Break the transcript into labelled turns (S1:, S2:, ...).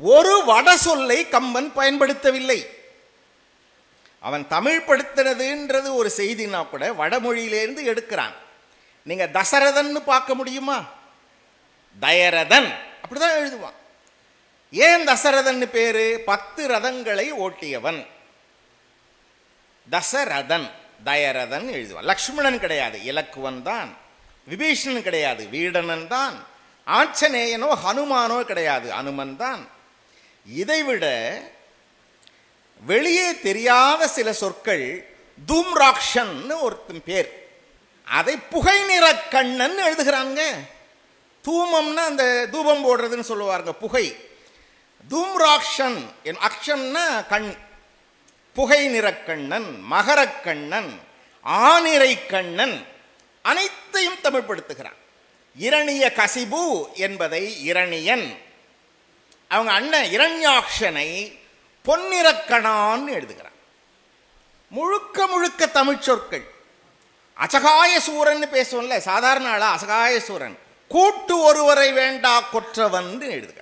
S1: ஒரு வட சொல்லை கம்பன் பயன்படுத்தவில்லை. அவன் தமிழ் படுத்தினதுன்றது ஒரு செய்தினா கூட வடமொழியிலேருந்து எடுக்கிறான். நீங்க தசரதன்னு பார்க்க முடியுமா? தயரதன். அப்படிதான் எழுதுவான். ஏன் தசரதன் பேரு? பத்து ரதங்களை ஓட்டியவன். தசரதன் தயரதன் எழுதுவான். லக்ஷ்மணன் கிடையாது இலக்குவன் தான். விபீஷணன் கிடையாது வீடனன் தான். ஆஞ்சநேயனோ ஹனுமானோ கிடையாது அனுமன் தான். இதைவிட வெளியே தெரியாத சில சொற்கள் தூம்ராக்ஷன் ஒருத்தன் பேர். அதை புகை நிற கண்ணன் எழுதுகிறாங்க தூமம்னா அந்த தூபம் போடுறதுன்னு சொல்லுவாருங்க புகை. தூம்ராக்ஷன் என் அக்ஷன்னா கண். புகை நிறக்கண்ணன் மகரக்கண்ணன் ஆனிரை கண்ணன் அனைத்தையும் தமிழ்படுத்துகிறான். இரணிய கசிபு என்பதை இரணியன் அவங்க அண்ணன் இரண்யாக்ஷனை பொன்னிறக்கணான்னு எழுதுகிறான். முழுக்க முழுக்க தமிழ் சொற்கள். அசகாய சூரன் பேசுவோம்ல சாதாரண ஆளா அசகாய சூரன் கூட்டு ஒருவரை வேண்டா கொற்றவன் எழுதுகிறான்.